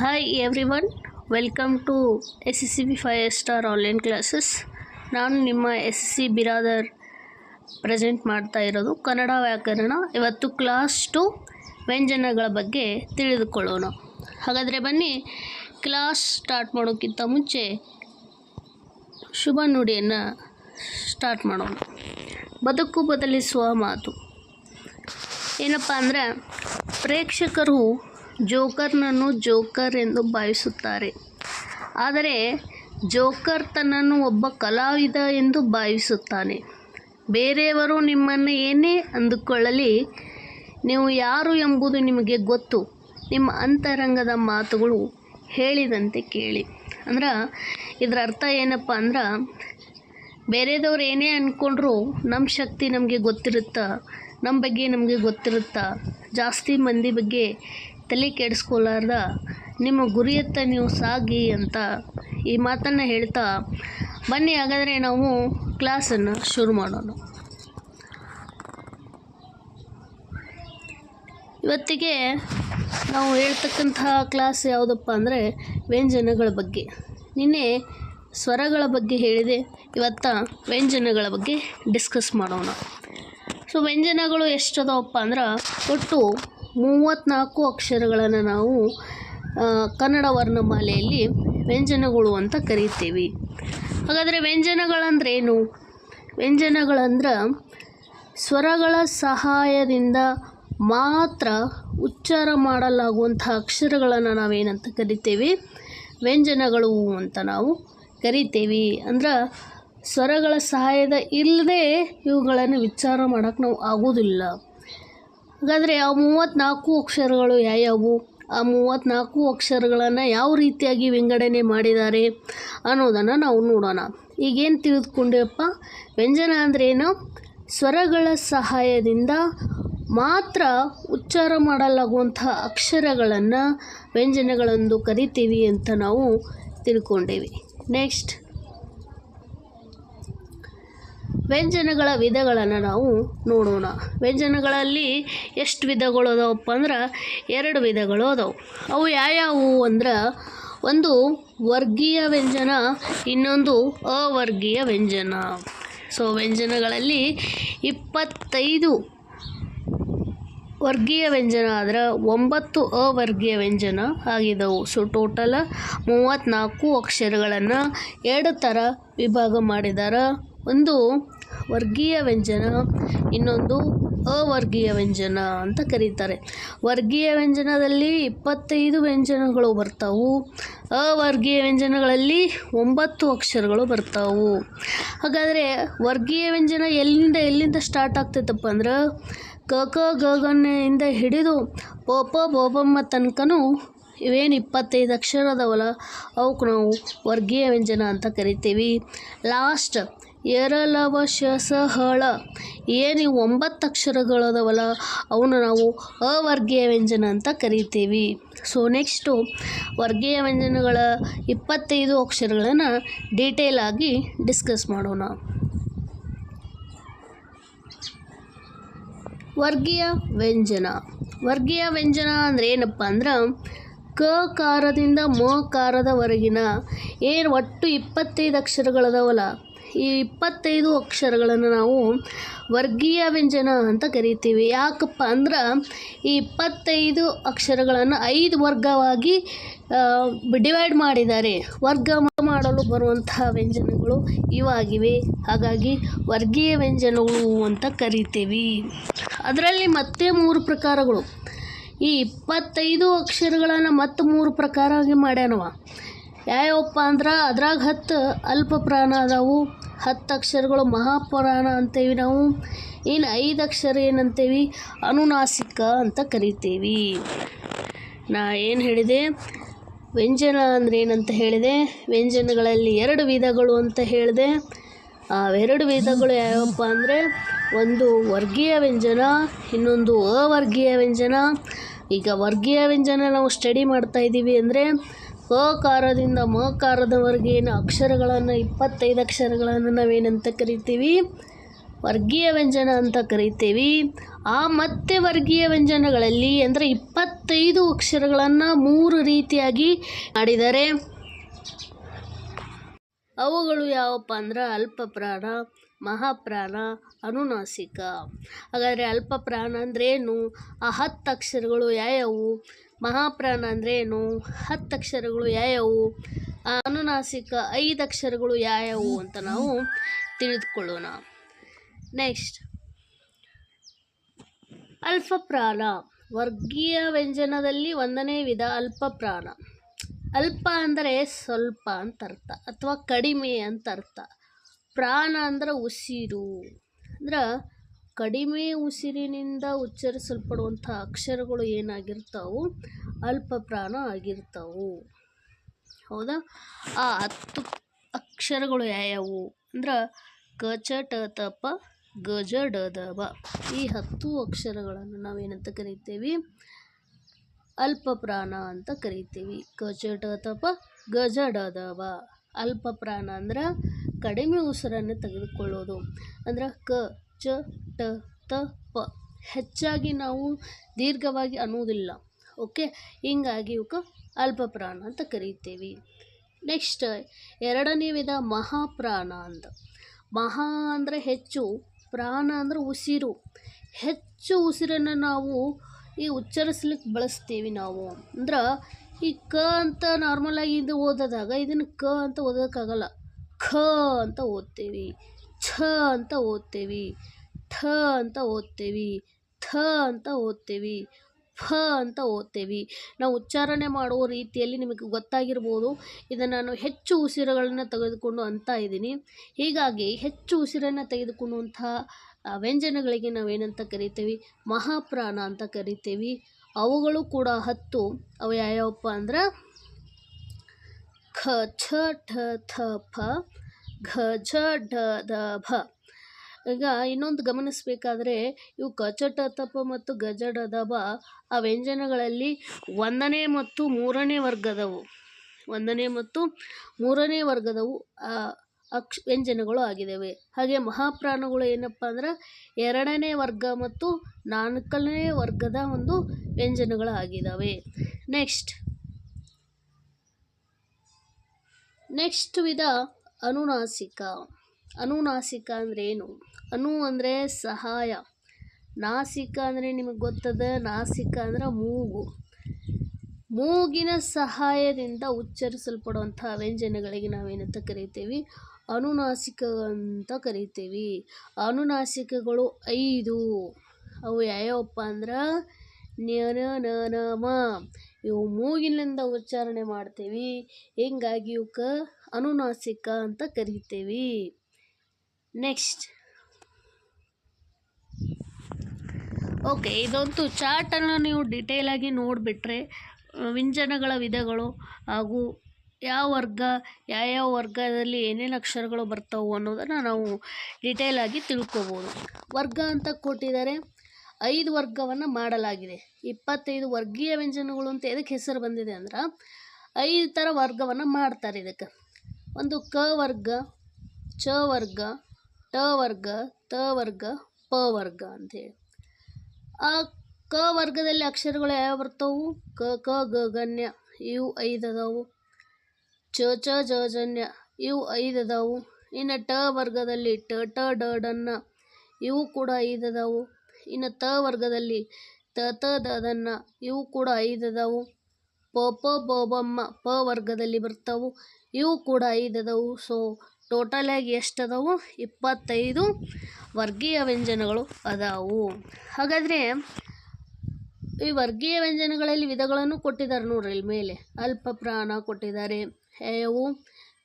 Hi everyone welcome to S S C B five star online classes ನಾನು ನಿಮ್ಮ S S C Biradar present ಮಾಡ್ತಾ ಇರೋದು ಕನ್ನಡ ವ್ಯಾಕರಣ. ಇವತ್ತು ಕ್ಲಾಸ್ ಟು ವ್ಯಂಜನಗಳ ಬಗ್ಗೆ ತಿಳಿದುಕೊಳ್ಳೋಣ. ಹಾಗಾದರೆ ಬನ್ನಿ ಕ್ಲಾಸ್ ಸ್ಟಾರ್ಟ್ ಮಾಡೋಕ್ಕಿಂತ ಮುಂಚೆ ಶುಭ ನುಡಿಯನ್ನು ಸ್ಟಾರ್ಟ್ ಮಾಡೋಣ. ಬದುಕು ಬದಲಿಸುವ ಮಾತು. ಏನಪ್ಪ ಅಂದರೆ ಪ್ರೇಕ್ಷಕರು ಜೋಕರ್ನನ್ನು ಜೋಕರ್ ಎಂದು ಭಾವಿಸುತ್ತಾರೆ. ಆದರೆ ಜೋಕರ್ ತನ್ನನ್ನು ಒಬ್ಬ ಕಲಾವಿದ ಎಂದು ಭಾವಿಸುತ್ತಾನೆ. ಬೇರೆಯವರು ನಿಮ್ಮನ್ನು ಏನೇ ಅಂದುಕೊಳ್ಳಲಿ, ನೀವು ಯಾರು ಎಂಬುದು ನಿಮಗೆ ಗೊತ್ತು. ನಿಮ್ಮ ಅಂತರಂಗದ ಮಾತುಗಳು ಹೇಳಿದಂತೆ ಕೇಳಿ. ಅಂದ್ರೆ, ಇದರ ಅರ್ಥ ಏನಪ್ಪ ಅಂದ್ರೆ, ಬೇರೆದವ್ರು ಏನೇ ಅಂದ್ಕೊಂಡ್ರು ನಮ್ಮ ಶಕ್ತಿ ನಮಗೆ ಗೊತ್ತಿರುತ್ತಾ, ನಮ್ಮ ಬಗ್ಗೆ ನಮಗೆ ಗೊತ್ತಿರುತ್ತಾ, ಜಾಸ್ತಿ ಮಂದಿ ಬಗ್ಗೆ ತಲೆ ಕೆಡಿಸ್ಕೊಲಾರ್ದ ನಿಮ್ಮ ಗುರಿಯತ್ತ ನೀವು ಸಾಗಿ ಅಂತ ಈ ಮಾತನ್ನು ಹೇಳ್ತಾ ಬನ್ನಿ, ಹಾಗಾದರೆ ನಾವು ಕ್ಲಾಸನ್ನು ಶುರು ಮಾಡೋಣ. ಇವತ್ತಿಗೆ ನಾವು ಹೇಳ್ತಕ್ಕಂತಹ ಕ್ಲಾಸ್ ಯಾವುದಪ್ಪ ಅಂದರೆ ವ್ಯಂಜನಗಳ ಬಗ್ಗೆ. ನಿನ್ನೆ ಸ್ವರಗಳ ಬಗ್ಗೆ ಹೇಳಿದೆ, ಇವತ್ತ ವ್ಯಂಜನಗಳ ಬಗ್ಗೆ ಡಿಸ್ಕಸ್ ಮಾಡೋಣ. ಸೊ ವ್ಯಂಜನಗಳು ಎಷ್ಟು ಅದಾವಪ್ಪ ಅಂದ್ರೆ ಒಟ್ಟು ಮೂವತ್ತ್ನಾಲ್ಕು ಅಕ್ಷರಗಳನ್ನು ನಾವು ಕನ್ನಡ ವರ್ಣಮಾಲೆಯಲ್ಲಿ ವ್ಯಂಜನಗಳು ಅಂತ ಕರಿತೀವಿ. ಹಾಗಾದರೆ ವ್ಯಂಜನಗಳಂದ್ರೇನು? ವ್ಯಂಜನಗಳಂದ್ರೆ ಸ್ವರಗಳ ಸಹಾಯದಿಂದ ಮಾತ್ರ ಉಚ್ಚಾರ ಮಾಡಲಾಗುವಂಥ ಅಕ್ಷರಗಳನ್ನು ನಾವೇನಂತ ಕರಿತೇವೆ? ವ್ಯಂಜನಗಳು ಅಂತ ನಾವು ಕರಿತೇವೆ. ಅಂದ್ರೆ ಸ್ವರಗಳ ಸಹಾಯದ ಇಲ್ಲದೆ ಇವುಗಳನ್ನು ವಿಚಾರ ಮಾಡೋಕ್ಕೆ ನಾವು ಆಗೋದಿಲ್ಲ. ಹಾಗಾದರೆ ಆ ಮೂವತ್ತ್ನಾಲ್ಕು ಅಕ್ಷರಗಳು ಯಾವ್ಯಾವು? ಆ ಮೂವತ್ತ್ನಾಲ್ಕು ಅಕ್ಷರಗಳನ್ನು ಯಾವ ರೀತಿಯಾಗಿ ವಿಂಗಡಣೆ ಮಾಡಿದ್ದಾರೆ ಅನ್ನೋದನ್ನು ನಾವು ನೋಡೋಣ. ಈಗೇನು ತಿಳಿದುಕೊಂಡೆಪ್ಪ ವ್ಯಂಜನ ಅಂದ್ರೇನು ಸ್ವರಗಳ ಸಹಾಯದಿಂದ ಮಾತ್ರ ಉಚ್ಚಾರ ಮಾಡಲಾಗುವಂಥ ಅಕ್ಷರಗಳನ್ನು ವ್ಯಂಜನಗಳೆಂದು ಕರಿತೀವಿ ಅಂತ ನಾವು ತಿಳ್ಕೊಂಡೇವಿ. ನೆಕ್ಸ್ಟ್ ವ್ಯಂಜನಗಳ ವಿಧಗಳನ್ನು ನಾವು ನೋಡೋಣ. ವ್ಯಂಜನಗಳಲ್ಲಿ ಎಷ್ಟು ವಿಧಗಳು ಅದಾವಪ್ಪ ಅಂದ್ರೆ ಎರಡು ವಿಧಗಳು ಅದಾವು. ಅವು ಯಾವ್ಯಾವು ಅಂದ್ರೆ ಒಂದು ವರ್ಗೀಯ ವ್ಯಂಜನ, ಇನ್ನೊಂದು ಅವರ್ಗೀಯ ವ್ಯಂಜನ. ಸೊ ವ್ಯಂಜನಗಳಲ್ಲಿ ಇಪ್ಪತ್ತೈದು ವರ್ಗೀಯ ವ್ಯಂಜನ ಆದ್ರೆ ಒಂಬತ್ತು ಅವರ್ಗೀಯ ವ್ಯಂಜನ ಆಗಿದ್ದವು ಸೊ ಟೋಟಲ್ ಮೂವತ್ತ್ನಾಲ್ಕು ಅಕ್ಷರಗಳನ್ನು ಎರಡು ಥರ ವಿಭಾಗ ಮಾಡಿದ್ದಾರೆ ಒಂದು ವರ್ಗೀಯ ವ್ಯಂಜನ ಇನ್ನೊಂದು ಅವರ್ಗೀಯ ವ್ಯಂಜನ ಅಂತ ಕರೀತಾರೆ. ವರ್ಗೀಯ ವ್ಯಂಜನದಲ್ಲಿ ಇಪ್ಪತ್ತೈದು ವ್ಯಂಜನಗಳು ಬರ್ತಾವು. ಅವರ್ಗೀಯ ವ್ಯಂಜನಗಳಲ್ಲಿ ಒಂಬತ್ತು ಅಕ್ಷರಗಳು ಬರ್ತಾವು. ಹಾಗಾದರೆ ವರ್ಗೀಯ ವ್ಯಂಜನ ಎಲ್ಲಿಂದ ಎಲ್ಲಿಂದ ಸ್ಟಾರ್ಟ್ ಆಗ್ತೈತಪ್ಪ ಅಂದ್ರೆ ಕ ಕ, ಗ ಗನ್ನೆಯಿಂದ ಹಿಡಿದು ಪ ಪ ಬೋಬಮ್ಮ ತನಕನೂ ಇವೇನು ಇಪ್ಪತ್ತೈದು ಅಕ್ಷರ ಅದಾವಲ್ಲ ಅವಕ್ಕೆ ನಾವು ವರ್ಗೀಯ ವ್ಯಂಜನ ಅಂತ ಕರಿತೀವಿ. ಲಾಸ್ಟ್ ಎರಲವ ಶ ಸ ಹಳ ಏನು ಒಂಬತ್ತು ಅಕ್ಷರಗಳು ಅದಾವಲ್ಲ ಅವನ್ನ ನಾವು ಅವರ್ಗೀಯ ವ್ಯಂಜನ ಅಂತ ಕರಿತೀವಿ. ಸೊ ನೆಕ್ಸ್ಟು ವರ್ಗೀಯ ವ್ಯಂಜನಗಳ ಇಪ್ಪತ್ತೈದು ಅಕ್ಷರಗಳನ್ನು ಡೀಟೇಲ್ ಆಗಿ ಡಿಸ್ಕಸ್ ಮಾಡೋಣ. ವರ್ಗೀಯ ವ್ಯಂಜನ ವರ್ಗೀಯ ವ್ಯಂಜನ ಅಂದರೆ ಏನಪ್ಪ ಅಂದ್ರೆ ಕ ಕಾರದಿಂದ ಮ ಕಾರದವರೆಗಿನ ಏನು ಒಟ್ಟು ಇಪ್ಪತ್ತೈದು ಅಕ್ಷರಗಳದಾವಲ್ಲ ಈ ಇಪ್ಪತ್ತೈದು ಅಕ್ಷರಗಳನ್ನು ನಾವು ವರ್ಗೀಯ ವ್ಯಂಜನ ಅಂತ ಕರಿತೀವಿ. ಯಾಕಪ್ಪ ಅಂದ್ರೆ ಈ ಇಪ್ಪತ್ತೈದು ಅಕ್ಷರಗಳನ್ನು ಐದು ವರ್ಗವಾಗಿ ಡಿವೈಡ್ ಮಾಡಿದ್ದಾರೆ. ವರ್ಗ ಮಾಡಲು ಬರುವಂತಹ ವ್ಯಂಜನಗಳು ಇವಾಗಿವೆ. ಹಾಗಾಗಿ ವರ್ಗೀಯ ವ್ಯಂಜನಗಳು ಅಂತ ಕರಿತೀವಿ. ಅದರಲ್ಲಿ ಮತ್ತೆ ಮೂರು ಪ್ರಕಾರಗಳು. ಈ ಇಪ್ಪತ್ತೈದು ಅಕ್ಷರಗಳನ್ನು ಮತ್ತೆ ಮೂರು ಪ್ರಕಾರವಾಗಿ ಮಾಡ್ಯಾನವ. ಯಾವಪ್ಪ ಅಂದ್ರೆ ಅದ್ರಾಗ ಹತ್ತು ಅಲ್ಪ ಪ್ರಾಣ ಅದಾವು. ಹತ್ತು ಅಕ್ಷರಗಳು ಮಹಾಪುರಾಣ ಅಂತೇವಿ ನಾವು. ಇನ್ನು ಐದು ಅಕ್ಷರ ಏನಂತೇವಿ? ಅನುನಾಸಿಕ ಅಂತ ಕರಿತೀವಿ. ನಾ ಏನು ಹೇಳಿದೆ? ವ್ಯಂಜನ ಅಂದರೆ ಏನಂತ ಹೇಳಿದೆ? ವ್ಯಂಜನಗಳಲ್ಲಿ ಎರಡು ವಿಧಗಳು ಅಂತ ಹೇಳಿದೆ. ಎರಡು ವಿಧಗಳು ಯಾವಪ್ಪ ಅಂದರೆ ಒಂದು ವರ್ಗೀಯ ವ್ಯಂಜನ, ಇನ್ನೊಂದು ಅವರ್ಗೀಯ ವ್ಯಂಜನ. ಈಗ ವರ್ಗೀಯ ವ್ಯಂಜನ ನಾವು ಸ್ಟಡಿ ಮಾಡ್ತಾ ಇದ್ದೀವಿ ಅಂದರೆ ಮಕಾರದವರೆಗೆ ಏನು ಅಕ್ಷರಗಳನ್ನು, ಇಪ್ಪತ್ತೈದು ಅಕ್ಷರಗಳನ್ನು ನಾವೇನಂತ ಕರಿತೀವಿ? ವರ್ಗೀಯ ವ್ಯಂಜನ ಅಂತ ಕರಿತೀವಿ. ಆ ಮತ್ತೆ ವರ್ಗೀಯ ವ್ಯಂಜನಗಳಲ್ಲಿ ಅಂದರೆ ಇಪ್ಪತ್ತೈದು ಅಕ್ಷರಗಳನ್ನು ಮೂರು ರೀತಿಯಾಗಿ ಮಾಡಿದ್ದಾರೆ ಅವುಗಳು ಯಾವಪ್ಪ ಅಂದ್ರೆ ಅಲ್ಪಪ್ರಾಣ, ಮಹಾಪ್ರಾಣ, ಅನುನಾಸಿಕ. ಹಾಗಾದರೆ ಅಲ್ಪಪ್ರಾಣ ಅಂದ್ರೇನು? ಆ ಹತ್ತು ಅಕ್ಷರಗಳು ಯಾವ್ಯಾವು? ಮಹಾಪ್ರಾಣ ಏನು? ಹತ್ತು ಅಕ್ಷರಗಳು ಯಾವ್ಯಾವು ಅನುನಾಸಿಕ ಐದು ಅಕ್ಷರಗಳು ಯಾವ್ಯಾವು ಅಂತ ನಾವು ತಿಳಿದುಕೊಳ್ಳೋಣ. ನೆಕ್ಸ್ಟ್ ಅಲ್ಪಪ್ರಾಣ. ವರ್ಗೀಯ ವ್ಯಂಜನದಲ್ಲಿ ಒಂದನೇ ವಿಧ ಅಲ್ಪಪ್ರಾಣ. ಅಲ್ಪ ಅಂದರೆ ಸ್ವಲ್ಪ ಅಂತ ಅರ್ಥ, ಅಥವಾ ಕಡಿಮೆ ಅಂತ ಅರ್ಥ. ಪ್ರಾಣ ಅಂದ್ರೆ ಉಸಿರು. ಅಂದ್ರೆ ಕಡಿಮೆ ಉಸಿರಿನಿಂದ ಉಚ್ಚರಿಸಲ್ಪಡುವಂಥ ಅಕ್ಷರಗಳು ಏನಾಗಿರ್ತಾವು ಅಲ್ಪ ಪ್ರಾಣ ಆಗಿರ್ತಾವು. ಹೌದಾ? ಆ ಹತ್ತು ಅಕ್ಷರಗಳು ಯಾವ್ಯಾವು? ಅಂದ್ರೆ ಕ, ಚ, ಟ, ತ, ಪ, ಗ, ಜ, ಡ, ದ ಬ ಈ ಹತ್ತು ಅಕ್ಷರಗಳನ್ನು ನಾವೇನಂತ ಕರಿತೇವೆ? ಅಲ್ಪ ಪ್ರಾಣ ಅಂತ ಕರಿತೀವಿ. ಕ, ಚ, ಟ, ತ, ಪ, ಗ, ಜ, ಡ, ದ ಬ ಅಲ್ಪ ಪ್ರಾಣ ಅಂದ್ರೆ ಕಡಿಮೆ ಉಸಿರನ್ನು ತೆಗೆದುಕೊಳ್ಳೋದು. ಅಂದ್ರೆ ಕ ಚ ಟ ತ, ಪ. ಹೆಚ್ಚಾಗಿ ನಾವು ದೀರ್ಘವಾಗಿ ಅನ್ನೋದಿಲ್ಲ ಓಕೆ? ಹಿಂಗಾಗಿ ಇವಕ್ಕೆ ಅಲ್ಪ ಪ್ರಾಣ ಅಂತ ಕರೀತೇವೆ. ನೆಕ್ಸ್ಟ್, ಎರಡನೇ ವಿಧ ಮಹಾಪ್ರಾಣ ಅಂತ ಮಹಾ ಅಂದರೆ ಹೆಚ್ಚು, ಪ್ರಾಣ ಅಂದರೆ ಉಸಿರು. ಹೆಚ್ಚು ಉಸಿರನ್ನು ನಾವು ಈ ಉಚ್ಚರಿಸ್ಲಿಕ್ಕೆ ಬಳಸ್ತೀವಿ ನಾವು. ಅಂದ್ರೆ ಈ ಕ ಅಂತ ನಾರ್ಮಲಾಗಿ ಇದು ಓದೋದಾಗ, ಇದನ್ನು ಕ ಅಂತ ಓದೋಕ್ಕಾಗಲ್ಲ. ಖ ಅಂತ ಓದ್ತೀವಿ. ಛ ಅಂತ ಓದ್ತೇವೆ. ಠ ಅಂತ ಓದ್ತೇವೆ. ಥ ಅಂತ ಓದ್ತೇವೆ. ಫ ಅಂತ ಓದ್ತೇವೆ. ನಾವು ಉಚ್ಚಾರಣೆ ಮಾಡುವ ರೀತಿಯಲ್ಲಿ ನಿಮಗೆ ಗೊತ್ತಾಗಿರ್ಬೋದು. ಇದನ್ನು ನಾನು ಹೆಚ್ಚು ಉಸಿರುಗಳನ್ನು ತೆಗೆದುಕೊಂಡು ಅಂತ ಇದ್ದೀನಿ. ಹೀಗಾಗಿ ಹೆಚ್ಚು ಉಸಿರನ್ನು ತೆಗೆದುಕೊಳ್ಳುವಂಥ ವ್ಯಂಜನಗಳಿಗೆ ನಾವೇನಂತ ಕರಿತೇವೆ? ಮಹಾಪ್ರಾಣ ಅಂತ ಕರಿತೀವಿ. ಅವುಗಳು ಕೂಡ ಹತ್ತು. ಅವು ಯಾವ್ಯಾವಪ್ಪ ಅಂದ್ರೆ, ಖ, ಛ, ಠ, ಥ, ಫ. ಘ ಛ ಢ ದ ಭ ಈಗ ಇನ್ನೊಂದು ಗಮನಿಸಬೇಕಾದ್ರೆ, ಇವು ಕ ತಪ ಮತ್ತು ಗ ಜ ಡ ದ ಬ ಆ ವ್ಯಂಜನಗಳಲ್ಲಿ ಒಂದನೇ ಮತ್ತು ಮೂರನೇ ವರ್ಗದವು. ಒಂದನೇ ಮತ್ತು ಮೂರನೇ ವರ್ಗದವು ಅಕ್ಷ, ವ್ಯಂಜನಗಳು ಆಗಿದ್ದಾವೆ ಹಾಗೆ ಮಹಾಪ್ರಾಣಗಳು ಏನಪ್ಪ ಅಂದ್ರೆ, ಎರಡನೇ ವರ್ಗ ಮತ್ತು ನಾಲ್ಕನೇ ವರ್ಗದ ಒಂದು ವ್ಯಂಜನಗಳು ಆಗಿದ್ದಾವೆ ನೆಕ್ಸ್ಟ್. ನೆಕ್ಸ್ಟ್ ವಿಧ ಅನುನಾಸಿಕ. ಅನುನಾಸಿಕ ಅಂದರೆ ಏನು? ಅನು ಅಂದರೆ ಸಹಾಯ. ನಾಸಿಕ ಅಂದರೆ ನಿಮಗೆ ಗೊತ್ತದ? ನಾಸಿಕ ಅಂದ್ರೆ ಮೂಗು. ಮೂಗಿನ ಸಹಾಯದಿಂದ ಉಚ್ಚರಿಸಲ್ಪಡುವಂಥ ವ್ಯಂಜನಗಳಿಗೆ ನಾವೇನಂತ ಕರಿತೀವಿ? ಅನುನಾಸಿಕ ಅಂತ ಕರಿತೀವಿ. ಅನುನಾಸಿಕಗಳು ಐದು. ಅವು ಯಾವ್ಯಾವಪ್ಪ ಅಂದ್ರೆ? ನ ಮ. ಇವು ಮೂಗಿನಿಂದ ಉಚ್ಚಾರಣೆ ಮಾಡ್ತೀವಿ. ಹಿಂಗಾಗಿ ಇವಕ್ಕೆ ಅನುನಾಸಿಕ ಅಂತ ಕರಿತೀವಿ. ನೆಕ್ಸ್ಟ್ ಓಕೆ ಇದೊಂದು ಚಾರ್ಟನ್ನು ನೀವು ಡಿಟೇಲಾಗಿ ನೋಡಿಬಿಟ್ರೆ ವ್ಯಂಜನಗಳ ವಿಧಗಳು ಹಾಗೂ ಯಾವ ವರ್ಗ, ಯಾವ್ಯಾವ ವರ್ಗದಲ್ಲಿ ಏನೇನು ಅಕ್ಷರಗಳು ಬರ್ತಾವೆ ಅನ್ನೋದನ್ನು ನಾವು ಡಿಟೇಲಾಗಿ ತಿಳ್ಕೊಬೋದು. ವರ್ಗ ಅಂತ ಕೊಟ್ಟಿದ್ದಾರೆ. ಐದು ವರ್ಗವನ್ನು ಮಾಡಲಾಗಿದೆ. ಇಪ್ಪತ್ತೈದು ವರ್ಗೀಯ ವ್ಯಂಜನಗಳು ಅಂತ ಎದಕ್ಕೆ ಹೆಸರು ಬಂದಿದೆ ಅಂದ್ರೆ, ಐದು ಥರ ವರ್ಗವನ್ನು ಮಾಡ್ತಾರೆ ಇದಕ್ಕೆ. ಒಂದು ಕ ವರ್ಗ, ಚ ವರ್ಗ, ಟ ವರ್ಗ, ತ ವರ್ಗ, ಪ ವರ್ಗ ಅಂತೇಳಿ ಆ ಕ ವರ್ಗದಲ್ಲಿ ಅಕ್ಷರಗಳು ಯಾವ ಬರ್ತಾವು? ಕ ಕ, ಗ, ಗಣ್ಯ, ಇವು ಐದು ಅದಾವು. ಚ ಚ, ಜ, ಜನ್ಯ, ಇವು ಐದು ಅದಾವು. ಇನ್ನು ಟ ವರ್ಗದಲ್ಲಿ ಟ ಟ, ಡ ಡನ್ನ ಇವು ಕೂಡ ಐದು ಅದಾವು. ಇನ್ನು ತ ವರ್ಗದಲ್ಲಿ ತ ತ ದನ್ನ ಇವು ಕೂಡ ಐದು ಅದಾವು. ಪ ಪ, ಬ ಬಮ್ಮ ಪ ವರ್ಗದಲ್ಲಿ ಬರ್ತಾವು. ಇವು ಕೂಡ ಐದು ಅದಾವು. ಸೊ ಟೋಟಲಾಗಿ ಎಷ್ಟು ಅದಾವು? ಇಪ್ಪತ್ತೈದು ವರ್ಗೀಯ ವ್ಯಂಜನಗಳು ಅದಾವು. ಹಾಗಾದರೆ, ಈ ವರ್ಗೀಯ ವ್ಯಂಜನಗಳಲ್ಲಿ ವಿಧಗಳನ್ನು ಕೊಟ್ಟಿದ್ದಾರೆ ನೋಡ್ರಿ ಇಲ್ಲಿ ಮೇಲೆ. ಅಲ್ಪ ಪ್ರಾಣ ಕೊಟ್ಟಿದ್ದಾರೆ ಹೇವು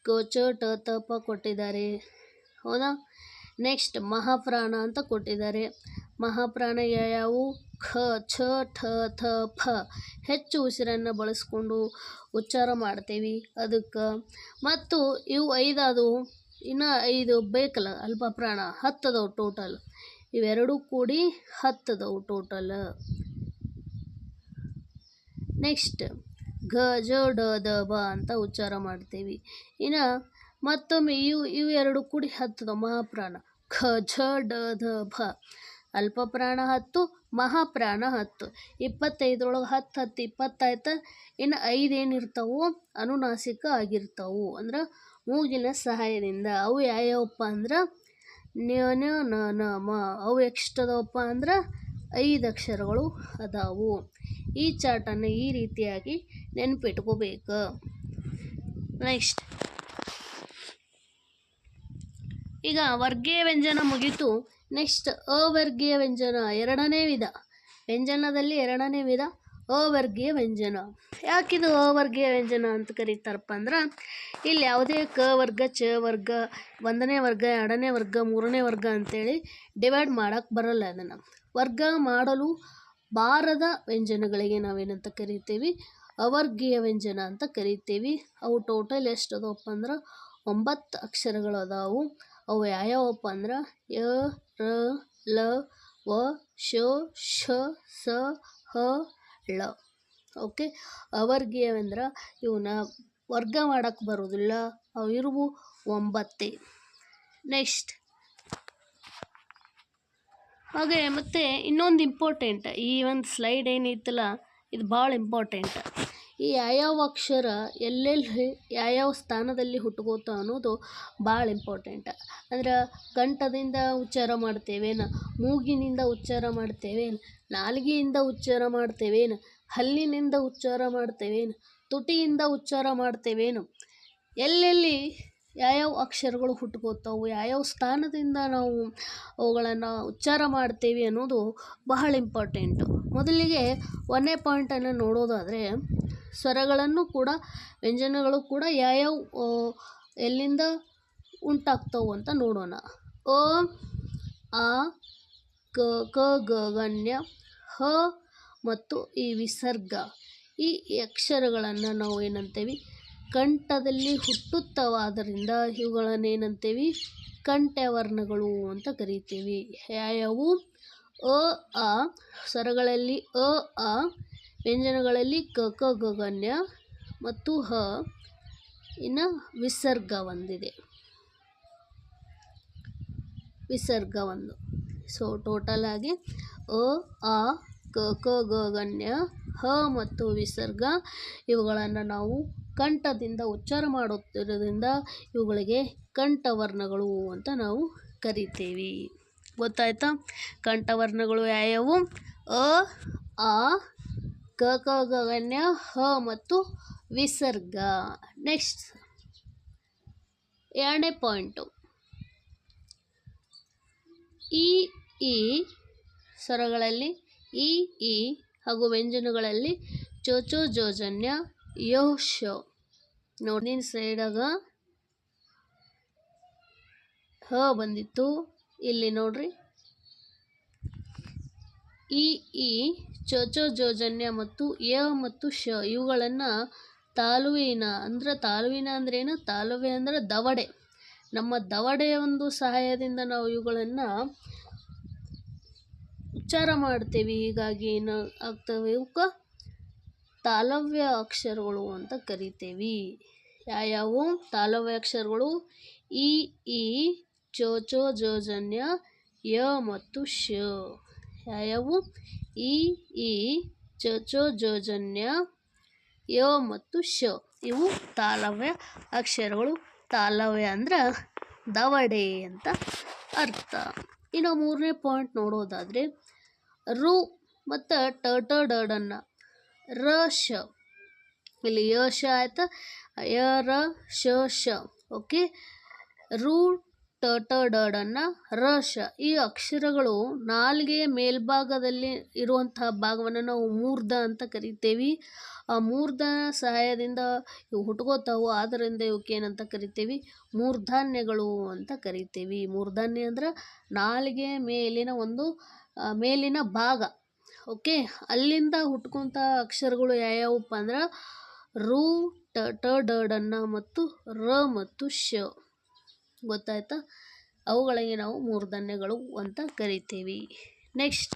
ಕೋಚ ಟ ತಪ ಕೊಟ್ಟಿದ್ದಾರೆ. ಹೌದಾ? ನೆಕ್ಸ್ಟ್ ಮಹಾಪ್ರಾಣ ಅಂತ ಕೊಟ್ಟಿದ್ದಾರೆ. ಮಹಾಪ್ರಾಣ ಯಾವ್ಯಾವು ಖ, ಛ, ಠ, ಥ, ಫ ಹೆಚ್ಚು ಉಸಿರನ್ನು ಬಳಸ್ಕೊಂಡು ಉಚ್ಚಾರ ಮಾಡ್ತೇವೆ. ಅದಕ್ಕೆ ಮತ್ತು ಇವು ಐದಾದವು ಇನ್ನು ಐದು ಬೇಕಲ್ಲ, ಅಲ್ಪ ಪ್ರಾಣ, ಹತ್ತದವು ಟೋಟಲ್. ಇವೆರಡೂ ಕೂಡಿ ಹತ್ತದವು ಟೋಟಲ್. ನೆಕ್ಸ್ಟ್, ಘ, ಜ, ಡ, ದ, ಬ ಅಂತ ಉಚ್ಚಾರ ಮಾಡ್ತೀವಿ. ಇನ್ನು ಮತ್ತೊಮ್ಮೆ ಇವು ಇವೆರಡು ಕೂಡಿ ಹತ್ತದ ಮಹಾಪ್ರಾಣ. ಖ ಝ ಡ ಧ ಭ. ಅಲ್ಪ ಪ್ರಾಣ ಹತ್ತು, ಮಹಾಪ್ರಾಣ ಹತ್ತು. ಇಪ್ಪತ್ತೈದರೊಳಗೆ ಹತ್ತು ಹತ್ತು, ಇಪ್ಪತ್ತಾಯ್ತು. ಇನ್ನು ಐದು ಏನಿರ್ತಾವು ಅನುನಾಸಿಕ ಆಗಿರ್ತಾವು. ಅಂದ್ರೆ ಮೂಗಿನ ಸಹಾಯದಿಂದ. ಅವು ಯಾವ್ಯಾವಪ್ಪ ಅಂದ್ರೆ? ನ್ಯ ನ್ಯ ನ ನ, ಮ. ಅವು ಎಷ್ಟು ಅದಾವಪ್ಪ ಅಂದ್ರೆ? ಐದು ಅಕ್ಷರಗಳು ಅದಾವು. ಈ ಚಾಟನ್ನು ಈ ರೀತಿಯಾಗಿ ನೆನಪಿಟ್ಕೋಬೇಕು. ನೆಕ್ಸ್ಟ್. ಈಗ ವರ್ಗೀಯ ವ್ಯಂಜನ ಮುಗೀತು. ನೆಕ್ಸ್ಟ್ ಅವರ್ಗೀಯ ವ್ಯಂಜನ, ಎರಡನೇ ವಿಧ. ವ್ಯಂಜನದಲ್ಲಿ ಎರಡನೇ ವಿಧ, ಅವರ್ಗೀಯ ವ್ಯಂಜನ. ಯಾಕಿದು ಅವರ್ಗೀಯ ವ್ಯಂಜನ ಅಂತ ಕರೀತಾರಪ್ಪ ಅಂದ್ರೆ, ಇಲ್ಲಿ ಯಾವುದೇ ಕ ವರ್ಗ, ಚ ವರ್ಗ, ಒಂದನೇ ವರ್ಗ, ಎರಡನೇ ವರ್ಗ, ಮೂರನೇ ವರ್ಗ ಅಂತೇಳಿ ಡಿವೈಡ್ ಮಾಡೋಕ್ಕೆ ಬರಲ್ಲ ಅದನ್ನು. ವರ್ಗ ಮಾಡಲು ಬಾರದ ವ್ಯಂಜನಗಳಿಗೆ ನಾವೇನಂತ ಕರಿತೀವಿ? ಅವರ್ಗೀಯ ವ್ಯಂಜನ ಅಂತ ಕರಿತೀವಿ. ಅವು ಟೋಟಲ್ ಎಷ್ಟು ಅದಾವಪ್ಪ ಅಂದ್ರೆ, ಒಂಬತ್ತು ಅಕ್ಷರಗಳು ಅದಾವು. ಅವು ಯಾವ್ಯಾವಪ್ಪ ಅಂದ್ರೆ ಯ ರ ಲ ವ ಶ ಶ ಸ ಹ ಳ. ಓಕೆ? ಅವರ್ಗೀಯವೆಂದ್ರೆ ಇವನ್ನ ವರ್ಗ ಮಾಡೋಕ್ಕೆ ಬರೋದಿಲ್ಲ. ಅವು ಇರುವು ಒಂಬತ್ತೇ. ನೆಕ್ಸ್ಟ್. ಹಾಗೆ ಮತ್ತು ಇನ್ನೊಂದು ಇಂಪಾರ್ಟೆಂಟ್ ಈ ಒಂದು ಸ್ಲೈಡ್ ಏನಿತ್ತಲ್ಲ ಇದು ಭಾಳ ಇಂಪಾರ್ಟೆಂಟ್ ಈ ಯಾವ್ಯಾವ ಅಕ್ಷರ ಎಲ್ಲೆಲ್ಲಿ ಯಾವ್ಯಾವ ಸ್ಥಾನದಲ್ಲಿ ಹುಟ್ಕೋತ ಅನ್ನೋದು ಭಾಳ ಇಂಪಾರ್ಟೆಂಟ್ ಅಂದ್ರೆ ಕಂಠದಿಂದ ಉಚ್ಚಾರ ಮಾಡ್ತೇವೇನು, ಮೂಗಿನಿಂದ ಉಚ್ಚಾರ ಮಾಡ್ತೇವೇನು, ನಾಲಿಗೆಯಿಂದ ಉಚ್ಚಾರ ಮಾಡ್ತೇವೇನು, ಹಲ್ಲಿನಿಂದ ಉಚ್ಚಾರ ಮಾಡ್ತೇವೇನು, ತುಟಿಯಿಂದ ಉಚ್ಚಾರ ಮಾಡ್ತೇವೇನು, ಎಲ್ಲೆಲ್ಲಿ ಯಾವ್ಯಾವ ಅಕ್ಷರಗಳು ಹುಟ್ಕೋತಾವು, ಯಾವ್ಯಾವ ಸ್ಥಾನದಿಂದ ನಾವು ಅವುಗಳನ್ನು ಉಚ್ಚಾರ ಮಾಡ್ತೀವಿ ಅನ್ನೋದು ಬಹಳ ಇಂಪಾರ್ಟೆಂಟು ಮೊದಲಿಗೆ ಒಂದನೇ ಪಾಯಿಂಟನ್ನು ನೋಡೋದಾದರೆ, ಸ್ವರಗಳನ್ನು ಕೂಡ, ವ್ಯಂಜನಗಳು ಕೂಡ ಯಾವ್ಯಾವ ಎಲ್ಲಿಂದ ಉಂಟಾಗ್ತವು ಅಂತ ನೋಡೋಣ. ಅ, ಆ, ಕ ಕ ಗಣ್ಯ, ಹ ಮತ್ತು ಈ ವಿಸರ್ಗ ಈ ಅಕ್ಷರಗಳನ್ನು ನಾವು ಏನಂತೇವಿ? ಕಂಠದಲ್ಲಿ ಹುಟ್ಟುತ್ತವಾದ್ದರಿಂದ ಇವುಗಳನ್ನು ಏನಂತೀವಿ ಕಂಠವರ್ಣಗಳು ಅಂತ ಕರಿತೀವಿ. ಯಾವ್ಯಾವು ಅ ಆ ಸ್ವರಗಳಲ್ಲಿ ಅ ಆ ವ್ಯಂಜನಗಳಲ್ಲಿ ಕ ಕ ಗ ಗಣ್ಯ ಮತ್ತು ಹ ಇನ್ನು ವಿಸರ್ಗ ಒಂದಿದೆ. ವಿಸರ್ಗ ಒಂದು. ಸೊ ಟೋಟಲ್ ಆಗಿ ಅ ಆ ಕ ಕ, ಗ ಗಣ್ಯ ಹ ಮತ್ತು ವಿಸರ್ಗ ಇವುಗಳನ್ನು ನಾವು ಕಂಠದಿಂದ ಉಚ್ಚಾರ ಮಾಡುತ್ತಿರೋದ್ರಿಂದ ಇವುಗಳಿಗೆ ಕಂಠವರ್ಣಗಳು ಅಂತ ನಾವು ಕರಿತೀವಿ. ಗೊತ್ತಾಯ್ತಾ? ಕಂಠವರ್ಣಗಳು ಯಾವ್ಯಾವು? ಅ, ಆ ಕ ಕ, ಗ ಗಣ್ಯ ಹ ಮತ್ತು ವಿಸರ್ಗ. ನೆಕ್ಸ್ಟ್. ಎರಡನೇ ಪಾಯಿಂಟು. ಈ ಈ ಸ್ವರಗಳಲ್ಲಿ ಈ ಈ ಹಾಗೂ ವ್ಯಂಜನಗಳಲ್ಲಿ ಚೋಚೋ ಜೋಜನ್ಯ ಯೋ ಶೋ ನೋಡಿ ಸೈಡಾಗ ಹ ಬಂದಿತ್ತು. ಇಲ್ಲಿ ನೋಡ್ರಿ. ಈ ಈ ಚೋಚೋ ಜೋಜನ್ಯ ಮತ್ತು ಯ ಮತ್ತು ಶ ಇವುಗಳನ್ನು ತಾಲುವಿನ, ಅಂದ್ರೆ ತಾಲುವಿನ ಅಂದ್ರೇನು ತಾಲುವೆ ಅಂದರೆ ದವಡೆ. ನಮ್ಮ ದವಡೆಯ ಒಂದು ಸಹಾಯದಿಂದ ನಾವು ಇವುಗಳನ್ನು ಉಚ್ಚಾರ ಮಾಡ್ತೇವೆ, ಹೀಗಾಗಿ ಏನು ಆಗ್ತವೆ ಇವಕ್ಕೆ ತಾಲವ್ಯ ಅಕ್ಷರಗಳು ಅಂತ ಕರಿತೇವೆ. ಯಾವ್ಯಾವು? ತಾಲವ್ಯ ಅಕ್ಷರಗಳು? ಇ ಈ ಚೋ ಚೋ ಜೋಜನ್ಯ ಯ ಮತ್ತು ಶ. ಯಾವ್ಯಾವು? ಇ ಈ ಚೋ ಚೋ ಜೋಜನ್ಯ ಯ ಮತ್ತು ಶ. ಇವು ತಾಲವ್ಯ ಅಕ್ಷರಗಳು. ತಾಲವ್ಯ ಅಂದ್ರೆ ದವಡೆ ಅಂತ ಅರ್ಥ. ಇನ್ನು ಮೂರನೇ ಪಾಯಿಂಟ್ ನೋಡೋದಾದರೆ ರು ಮತ್ತು ಟ ಟ ಡಡನ್ನು ರ, ಶ. ಇಲ್ಲಿ ಯ, ಶ ಆಯ್ತು? ಯ, ರ, ಶ ಶ. ಓಕೆ? ರು, ಟ ಟ ಡಡನ್ನು ರ, ಶ. ಈ ಅಕ್ಷರಗಳು ನಾಲಿಗೆಯ ಮೇಲ್ಭಾಗದಲ್ಲಿ ಇರುವಂತಹ ಭಾಗವನ್ನು ನಾವು ಮೂರ್ಧ ಅಂತ ಕರಿತೇವೆ. ಆ ಮೂರ್ಧ ಸಹಾಯದಿಂದ ಇವು ಹುಟ್ಕೋತಾವು ಆದ್ದರಿಂದ ಇವಕ್ಕೆ ಏನಂತ ಕರಿತೇವೆ? ಮೂರ್ಧಾನ್ಯಗಳು ಅಂತ ಕರಿತೇವೆ. ಮೂರ್ಧಾನ್ಯ ಅಂದ್ರೆ ನಾಲ್ಗೆಯ ಮೇಲಿನ ಒಂದು ಮೇಲಿನ ಭಾಗ. ಓಕೆ? ಅಲ್ಲಿಂದ ಹುಟ್ಕೊಂತ ಅಕ್ಷರಗಳು ಯಾವ್ಯಾವಪ್ಪ ಅಂದ್ರೆ ರು, ಟ ಟ ಡನ್ನ ಮತ್ತು ರ ಮತ್ತು ಶ. ಗೊತ್ತಾಯ್ತಾ? ಅವುಗಳಿಗೆ ನಾವು ಮೂರ್ಧನ್ಯಗಳು ಅಂತ ಕರಿತೀವಿ. ನೆಕ್ಸ್ಟ್.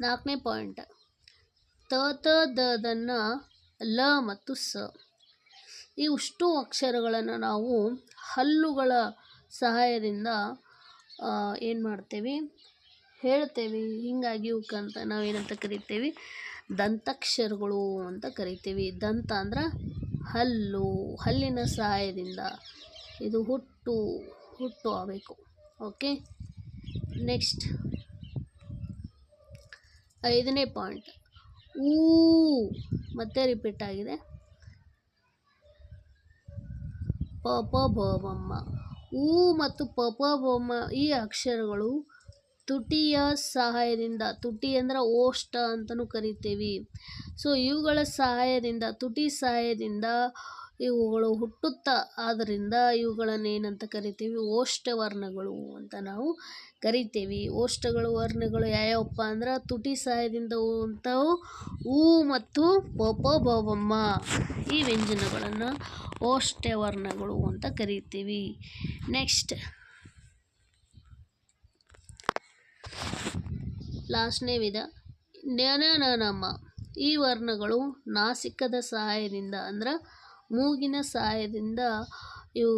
ನಾಲ್ಕನೇ ಪಾಯಿಂಟ್. ತ ತ ದನ್ನ ಲ ಮತ್ತು ಸ. ಈ ಉಷ್ಟು ಅಕ್ಷರಗಳನ್ನು ನಾವು ಹಲ್ಲುಗಳ ಸಹಾಯದಿಂದ ಏನು ಮಾಡ್ತೇವೆ? ಹೇಳ್ತೇವೆ. ಹೀಗಾಗಿ ಇವಕ್ಕಂತ ನಾವೇನಂತ ಕರಿತೇವೆ? ದಂತಾಕ್ಷರಗಳು ಅಂತ ಕರಿತೀವಿ. ದಂತ ಅಂದ್ರೆ ಹಲ್ಲು. ಹಲ್ಲಿನ ಸಹಾಯದಿಂದ ಇದು ಹುಟ್ಟು ಹುಟ್ಟು ಆಗಬೇಕು. ಓಕೆ? ನೆಕ್ಸ್ಟ್. ಐದನೇ ಪಾಯಿಂಟ್. ಊ, ಮತ್ತೆ ರಿಪೀಟ್ ಆಗಿದೆ. ಪ ಪ ಬ ಊ ಮತ್ತು ಪ ಪ ಬಮ್ಮ ಈ ಅಕ್ಷರಗಳು ತುಟಿಯ ಸಹಾಯದಿಂದ, ತುಟಿ ಅಂದ್ರೆ ಓಷ್ಟ ಅಂತಲೂ ಕರಿತೀವಿ. ಸೊ ಇವುಗಳ ಸಹಾಯದಿಂದ, ತುಟಿ ಸಹಾಯದಿಂದ ಇವುಗಳು ಹುಟ್ಟುತ್ತಾ, ಆದ್ದರಿಂದ ಇವುಗಳನ್ನು ಏನಂತ ಕರಿತೀವಿ? ಓಷ್ಟವರ್ಣಗಳು ಅಂತ ನಾವು ಕರಿತೇವೆ. ಓಷ್ಟಗಳು ವರ್ಣಗಳು ಯಾವ್ಯಾವಪ್ಪ ಅಂದ್ರೆ ತುಟಿ ಸಹಾಯದಿಂದ ಹೂವಂಥವು ಹೂ ಮತ್ತು ಪಪ ಬೊಬಮ್ಮ ಈ ವ್ಯಂಜನಗಳನ್ನು ಓಷ್ಟವರ್ಣಗಳು ಅಂತ ಕರಿತೀವಿ. ನೆಕ್ಸ್ಟ್. ಲಾಸ್ಟ್ನೇ ವಿಧ. ನಮ್ಮ ಈ ವರ್ಣಗಳು ನಾಸಿಕದ ಸಹಾಯದಿಂದ ಅಂದ್ರೆ ಮೂಗಿನ ಸಹಾಯದಿಂದ ಇವು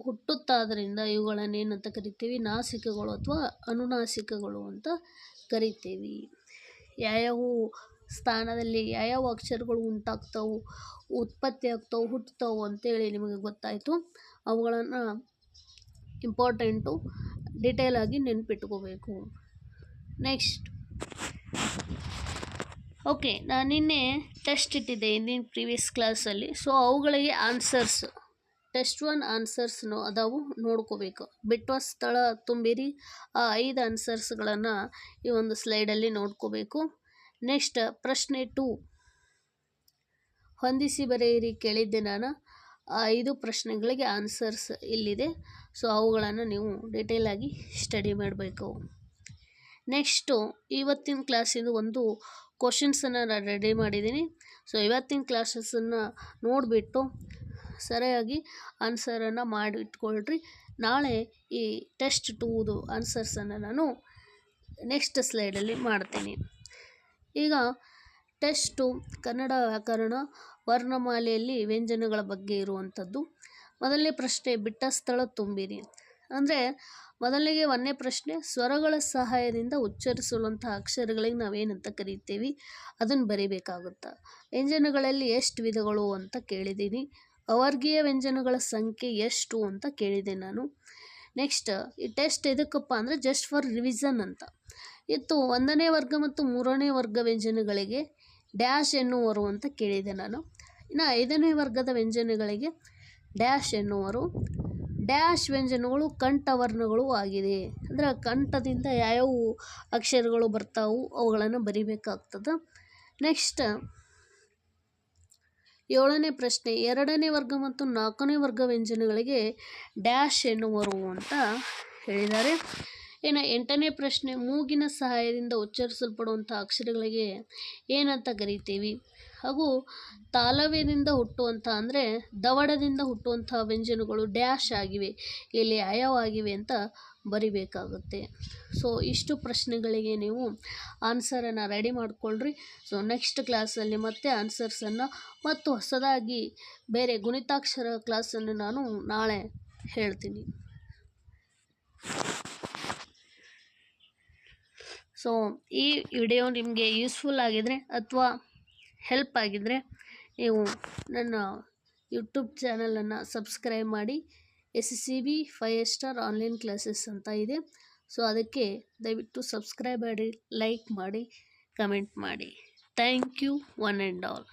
ಹುಟ್ಟುತ್ತಾದ್ದರಿಂದ ಇವುಗಳನ್ನು ಏನಂತ ಕರಿತೀವಿ? ನಾಸಿಕಗಳು ಅಥವಾ ಅನುನಾಸಿಕಗಳು ಅಂತ ಕರಿತೀವಿ. ಯಾವ್ಯಾವ ಸ್ಥಾನದಲ್ಲಿ ಯಾವ್ಯಾವ ಅಕ್ಷರಗಳು ಉಂಟಾಗ್ತವೆ, ಉತ್ಪತ್ತಿ ಆಗ್ತವೆ, ಹುಟ್ಟುತ್ತವೆ ಅಂತೇಳಿ ನಿಮಗೆ ಗೊತ್ತಾಯಿತು. ಅವುಗಳನ್ನು ಇಂಪಾರ್ಟೆಂಟು ಡಿಟೇಲಾಗಿ ನೆನ್ಪಿಟ್ಕೋಬೇಕು. ನೆಕ್ಸ್ಟ್ ಓಕೆ ನಾನು ನಿನ್ನೆ ಟೆಸ್ಟ್ ಇಟ್ಟಿದ್ದೆ ಇಂದಿನ ಪ್ರೀವಿಯಸ್ ಕ್ಲಾಸಲ್ಲಿ ಸೊ ಅವುಗಳಿಗೆ ಆನ್ಸರ್ಸ್ ಟೆಸ್ಟ್ ಒನ್ ಆನ್ಸರ್ಸ್ನು ಅದಾವು, ನೋಡ್ಕೋಬೇಕು. ಬಿಟ್ಟುವ ಸ್ಥಳ ತುಂಬಿರಿ, ಆ ಐದು ಆನ್ಸರ್ಸ್ಗಳನ್ನು ಈ ಒಂದು ಸ್ಲೈಡಲ್ಲಿ ನೋಡ್ಕೋಬೇಕು. ನೆಕ್ಸ್ಟ್ ಪ್ರಶ್ನೆ ಟು ಹೊಂದಿಸಿ ಬರೆಯಿರಿ ಕೇಳಿದ್ದೆ ನಾನು. ಆ ಐದು ಪ್ರಶ್ನೆಗಳಿಗೆ ಆನ್ಸರ್ಸ್ ಇಲ್ಲಿದೆ. ಸೊ ಅವುಗಳನ್ನು ನೀವು ಡೀಟೇಲಾಗಿ ಸ್ಟಡಿ ಮಾಡಬೇಕು. ನೆಕ್ಸ್ಟು ಇವತ್ತಿನ ಕ್ಲಾಸಿಂದು ಒಂದು ಕ್ವಶನ್ಸನ್ನು ನಾನು ರೆಡಿ ಮಾಡಿದ್ದೀನಿ. ಸೊ ಇವತ್ತಿನ ಕ್ಲಾಸಸ್ಸನ್ನು ನೋಡಿಬಿಟ್ಟು ಸರಿಯಾಗಿ ಆನ್ಸರನ್ನು ಮಾಡಿ ಇಟ್ಕೊಳ್ರಿ ನಾಳೆ ಈ ಟೆಸ್ಟ್ ಟೂದು ಆನ್ಸರ್ಸನ್ನು ನಾನು ನೆಕ್ಸ್ಟ್ ಸ್ಲೈಡಲ್ಲಿ ಮಾಡ್ತೀನಿ. ಈಗ ಟೆಸ್ಟು ಕನ್ನಡ ವ್ಯಾಕರಣ ವರ್ಣಮಾಲೆಯಲ್ಲಿ ವ್ಯಂಜನಗಳ ಬಗ್ಗೆ ಇರುವಂಥದ್ದು ಮೊದಲನೇ ಪ್ರಶ್ನೆ, ಬಿಟ್ಟ ಸ್ಥಳ ತುಂಬಿರಿ. ಅಂದರೆ ಮೊದಲಿಗೆ ಒಂದನೇ ಪ್ರಶ್ನೆ, ಸ್ವರಗಳ ಸಹಾಯದಿಂದ ಉಚ್ಚರಿಸುವಂಥ ಅಕ್ಷರಗಳಿಗೆ ನಾವೇನಂತ ಕರೀತೀವಿ? ಅದನ್ನು ಬರಿಬೇಕಾಗುತ್ತೆ? ವ್ಯಂಜನಗಳಲ್ಲಿ ಎಷ್ಟು ವಿಧಗಳು ಅಂತ ಕೇಳಿದ್ದೀನಿ ಅವರ್ಗೀಯ ವ್ಯಂಜನಗಳ ಸಂಖ್ಯೆ ಎಷ್ಟು ಅಂತ ಕೇಳಿದೆ ನಾನು. ನೆಕ್ಸ್ಟ್, ಈ ಟೆಸ್ಟ್ ಎದಕ್ಕಪ್ಪ ಅಂದರೆ ಜಸ್ಟ್ ಫಾರ್ ರಿವಿಸನ್ ಅಂತ. ಇತ್ತು ಒಂದನೇ ವರ್ಗ ಮತ್ತು ಮೂರನೇ ವರ್ಗ ವ್ಯಂಜನಗಳಿಗೆ ಡ್ಯಾಶ್ ಎನ್ನುವರು ಅಂತ ಕೇಳಿದೆ ನಾನು. ಇನ್ನು ಐದನೇ ವರ್ಗದ ವ್ಯಂಜನಗಳಿಗೆ ಡ್ಯಾಶ್ ಎನ್ನುವರು. ಡ್ಯಾಶ್ ವ್ಯಂಜನಗಳು ಕಂಠವರ್ಣಗಳು ಆಗಿದೆ. ಅಂದ್ರೆ ಕಂಠದಿಂದ ಯಾವ್ಯಾವ ಅಕ್ಷರಗಳು ಬರ್ತಾವು ಅವುಗಳನ್ನು ಬರಿಬೇಕಾಗ್ತದೆ. ನೆಕ್ಸ್ಟ್ ಏಳನೇ ಪ್ರಶ್ನೆ, ಎರಡನೇ ವರ್ಗ ಮತ್ತು ನಾಲ್ಕನೇ ವರ್ಗ ವ್ಯಂಜನಗಳಿಗೆ ಡ್ಯಾಶ್ ಎನ್ನುವರು ಅಂತ ಹೇಳಿದ್ದಾರೆ. ಇನ್ನು ಎಂಟನೇ ಪ್ರಶ್ನೆ, ಮೂಗಿನ ಸಹಾಯದಿಂದ ಉಚ್ಚರಿಸಲ್ಪಡುವಂಥ ಅಕ್ಷರಗಳಿಗೆ ಏನಂತ ಕರಿತೀವಿ? ಹಾಗೂ ತಾಲವ್ಯದಿಂದ ಹುಟ್ಟುವಂಥ ಅಂದರೆ ದವಡದಿಂದ ಹುಟ್ಟುವಂಥ ವ್ಯಂಜನಗಳು ಡ್ಯಾಶ್ ಆಗಿವೆ ಇಲ್ಲಿ ಆಯವಾಗಿವೆ ಅಂತ ಬರಿಬೇಕಾಗುತ್ತೆ. ಸೊ ಇಷ್ಟು ಪ್ರಶ್ನೆಗಳಿಗೆ ನೀವು ಆನ್ಸರನ್ನು ರೆಡಿ ಮಾಡಿಕೊಳ್ಳ್ರಿ ಸೊ ನೆಕ್ಸ್ಟ್ ಕ್ಲಾಸಲ್ಲಿ ಮತ್ತೆ ಆನ್ಸರ್ಸನ್ನು ಮತ್ತು ಹೊಸದಾಗಿ ಬೇರೆ ಗುಣಿತಾಕ್ಷರ ಕ್ಲಾಸನ್ನು ನಾನು ನಾಳೆ ಹೇಳ್ತೀನಿ. ಸೊ ಈ ವಿಡಿಯೋ ನಿಮಗೆ ಯೂಸ್ಫುಲ್ ಆಗಿದರೆ ಅಥವಾ ಹೆಲ್ಪ್ ಆಗಿದ್ದರೆ ನೀವು ನನ್ನ ಯೂಟ್ಯೂಬ್ ಚಾನಲನ್ನು ಸಬ್ಸ್ಕ್ರೈಬ್ ಮಾಡಿ. S C B five star online classes ಅಂತ ಇದೆ. ಸೊ ಅದಕ್ಕೆ ದಯವಿಟ್ಟು ಸಬ್ಸ್ಕ್ರೈಬ್ ಮಾಡಿ ಲೈಕ್ ಮಾಡಿ ಕಮೆಂಟ್ ಮಾಡಿ. Thank you one and all